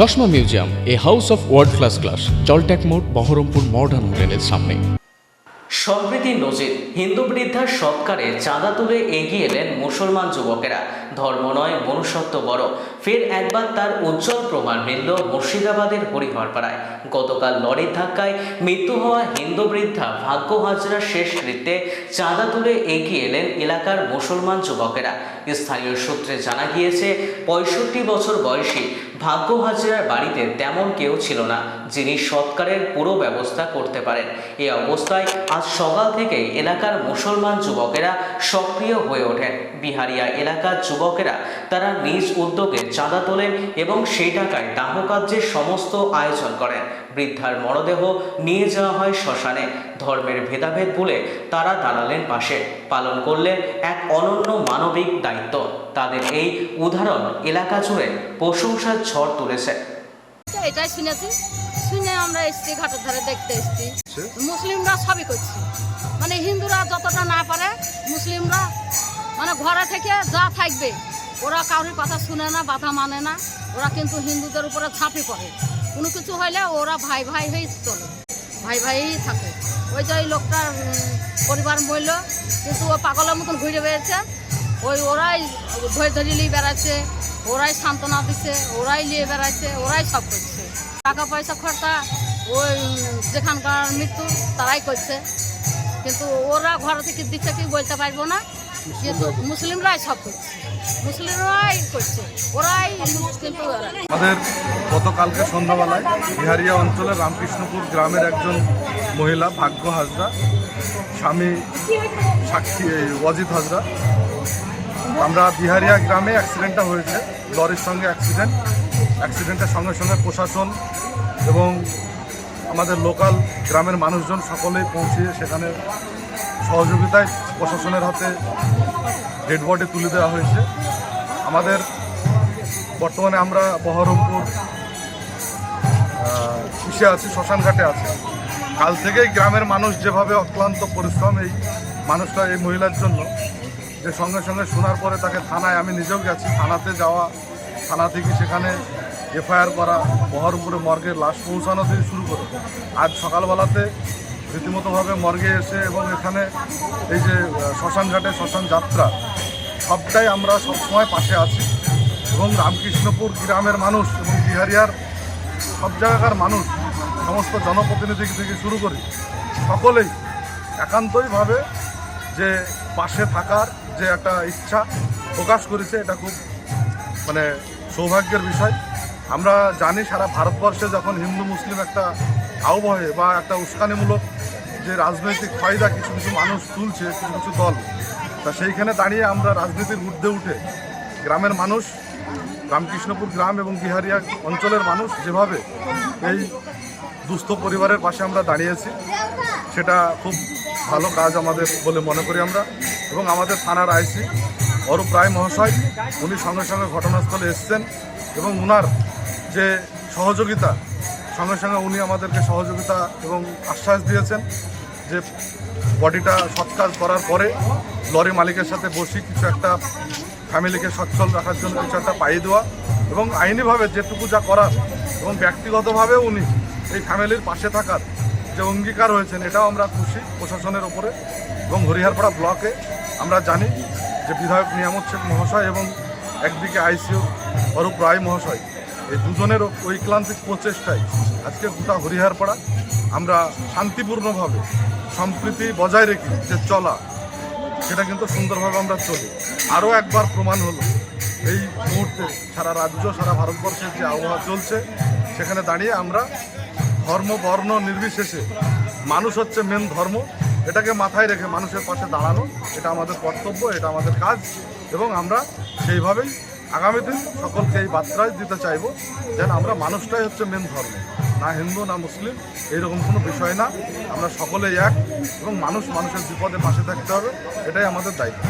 চশমা museum, a house of world class class জলট্যাক মোড়, Baharampur modern হোটেলের সামনে। সম্প্রীতি নজির, হিন্দু বৃদ্ধার সৎকারে চাঁদা তুলে এগিয়ে এলেন মুসলমান যুবকেরা। ধর্ম নয়, মনুষ্যত্ব বড়। ফের একবার তার উজ্জ্বল প্রমাণ মিলল মুর্শিদাবাদের হরিহরপাড়ায়। গতকাল লরির ধাক্কায় মৃত্যু হওয়া হিন্দু বৃদ্ধা ভাগ্য হাজরার শেষকৃত্যে চাঁদা তুলে এগিয়ে এলেন এলাকার মুসলমান যুবকেরা। স্থানীয় সূত্রে জানা গিয়েছে, পঁয়ষট্টি বছর বয়সী ভাগ্য হাজরার বাড়িতে তেমন কেউ ছিল না, যিনি সৎকারের পুরো ব্যবস্থা করতে পারেন। এই অবস্থায় আজ সকাল থেকেই এলাকার মুসলমান যুবকেরা সক্রিয় হয়ে ওঠেন। বিহারিয়া এলাকার যুবকেরা তারা নিজ উদ্যোগে চাঁদা তোলেন এবং সেই টাকায় দাহ কার্যের সমস্ত আয়োজন করেন। বৃদ্ধার মরদেহ নিয়ে যাওয়া হয় শ্মশানে। ধর্মের ভেদাভেদ বলে তারা দাঁড়ালেন পাশে। পালন করলেন এক অনন্য মানবিক দায়িত্ব। তাদের এই উদাহরণ এলাকা জুড়ে প্রশংসার ঝড় তুলেছে। এটাই শুনেছি শুনে আমরা এসছি ঘাটের ধারে দেখতে এসছি। মুসলিমরা সবই করছে। মানে হিন্দুরা যতটা না পারে মুসলিমরা মানে ঘরে থেকে যা থাকবে ওরা কারোর কথা শুনে না বাধা মানে না। ওরা কিন্তু হিন্দুদের উপরে ঝাঁপি পড়ে। কোনো কিছু হইলে ওরা ভাই ভাই হয়েই চলে। ভাই ভাইই থাকে। ওই যে ওই লোকটার পরিবার মরল কিন্তু ও পাগলের মতন ঘুরে বেড়েছে ওই ওরাই ধরে ধরে নিয়ে বেড়াচ্ছে, ওরাই সান্ত্বনা দিচ্ছে, ওরাই নিয়ে বেড়াচ্ছে, ওরাই সব করছে। টাকা পয়সা খরচা, ওই যেখানকার মৃত্যু, তারাই করছে। কিন্তু ওরা ঘর থেকে দিচ্ছে কি বলতে পারব না, কিন্তু মুসলিমরাই সব করছে। মুসলিমরাই করছে, ওরাই আমাদের গতকালকে সন্ধ্যাবেলায় বিহারিয়া অঞ্চলের রামকৃষ্ণপুর গ্রামের একজন মহিলা, ভাগ্য হাজরা, স্বামী সাক্ষী অজিত হাজরা আমরা বিহারিয়া গ্রামে অ্যাক্সিডেন্টটা হয়েছে লরির সঙ্গে অ্যাক্সিডেন্ট অ্যাক্সিডেন্টের সঙ্গে সঙ্গে প্রশাসন এবং আমাদের লোকাল গ্রামের মানুষজন সকলেই পৌঁছিয়ে সেখানে সহযোগিতায় প্রশাসনের হাতে ডেড বডি তুলে দেওয়া হয়েছে। আমাদের বর্তমানে আমরা বহরমপুর ইসে আছি, শ্মশানঘাটে আছি। কাল থেকেই গ্রামের মানুষ যেভাবে অক্লান্ত পরিশ্রম এই মানুষটা, এই মহিলার জন্য যে সঙ্গে সঙ্গে শোনার পরে তাকে থানায় আমি নিজেও গেছি। থানাতে যাওয়া, থানা থেকে সেখানে এফআইআর করা বহরমপুরে মর্গের লাশ পৌঁছানো থেকে শুরু করে। আজ সকালবেলাতে রীতিমতোভাবে মর্গে এসে এবং এখানে এই যে শ্মশানঘাটে শ্মশান যাত্রা, সবটাই আমরা সবসময় পাশে আছি। এবং রামকৃষ্ণপুর গ্রামের মানুষ এবং বিহারিয়ার সব জায়গাকার মানুষ, সমস্ত জনপ্রতিনিধি থেকে শুরু করি সকলেই একান্তইভাবে যে পাশে থাকার যে একটা ইচ্ছা প্রকাশ করেছে, এটা খুব মানে সৌভাগ্যের বিষয়। আমরা জানি সারা ভারতবর্ষে যখন হিন্দু, মুসলিম একটা আবহে বা একটা উস্কানিমূলক যে রাজনৈতিক ফায়দা কিছু কিছু মানুষ তুলছে, কিছু কিছু দল, তা সেইখানে দাঁড়িয়ে আমরা রাজনীতির ঊর্ধ্বে উঠে গ্রামের মানুষ, রামকৃষ্ণপুর গ্রাম এবং বিহারিয়া অঞ্চলের মানুষ যেভাবে এই দুস্থ পরিবারের পাশে আমরা দাঁড়িয়েছি, সেটা খুব ভালো কাজ আমাদের বলে মনে করি আমরা। এবং আমাদের থানার আইসি অরূপ রায় মহাশয়, উনি সঙ্গে সঙ্গে ঘটনাস্থলে এসছেন এবং উনার যে সহযোগিতা, সঙ্গে সঙ্গে উনি আমাদেরকে সহযোগিতা এবং আশ্বাস দিয়েছেন যে বডিটা সৎ কাজ করার পরে লরি মালিকের সাথে বসি কিছু একটা ফ্যামিলিকে সচ্ছল রাখার জন্য কিছু একটা পাইয়ে দেওয়া এবং আইনিভাবে যেটুকু যা করার এবং ব্যক্তিগতভাবে উনি এই ফ্যামিলির পাশে থাকার যে অঙ্গীকার হয়েছেন, এটাও আমরা খুশি প্রশাসনের ওপরে এবং হরিহারপাড়া ব্লকে আমরা জানি যে বিধায়ক নিয়ামত শেখ মহাশয় এবং একদিকে আইসিও অরূপ রায় মহাশয় এই দুজনের ঐক্লান্তিক প্রচেষ্টায় আজকে গোটা হরিহারপাড়া আমরা শান্তিপূর্ণভাবে সম্প্রীতি বজায় রেখে যে চলা, সেটা কিন্তু সুন্দরভাবে আমরা চলি। আরও একবার প্রমাণ হলো, এই মুহূর্তে সারা রাজ্য, সারা ভারতবর্ষের যে আবহাওয়া চলছে, সেখানে দাঁড়িয়ে আমরা ধর্ম, বর্ণ, নির্বিশেষে মানুষ হচ্ছে মেন ধর্ম। এটাকে মাথায় রেখে মানুষের পাশে দাঁড়ানো, এটা আমাদের কর্তব্য, এটা আমাদের কাজ। এবং আমরা সেইভাবেই আগামী দিন সকলকে এই বার্তায় দিতে চাইব যেন আমরা মানুষটাই হচ্ছে মেন ধর্ম। না হিন্দু, না মুসলিম, এইরকম কোনো বিষয় না। আমরা সকলেই এক এবং মানুষ মানুষের বিপদে পাশে থাকতে হবে, এটাই আমাদের দায়িত্ব।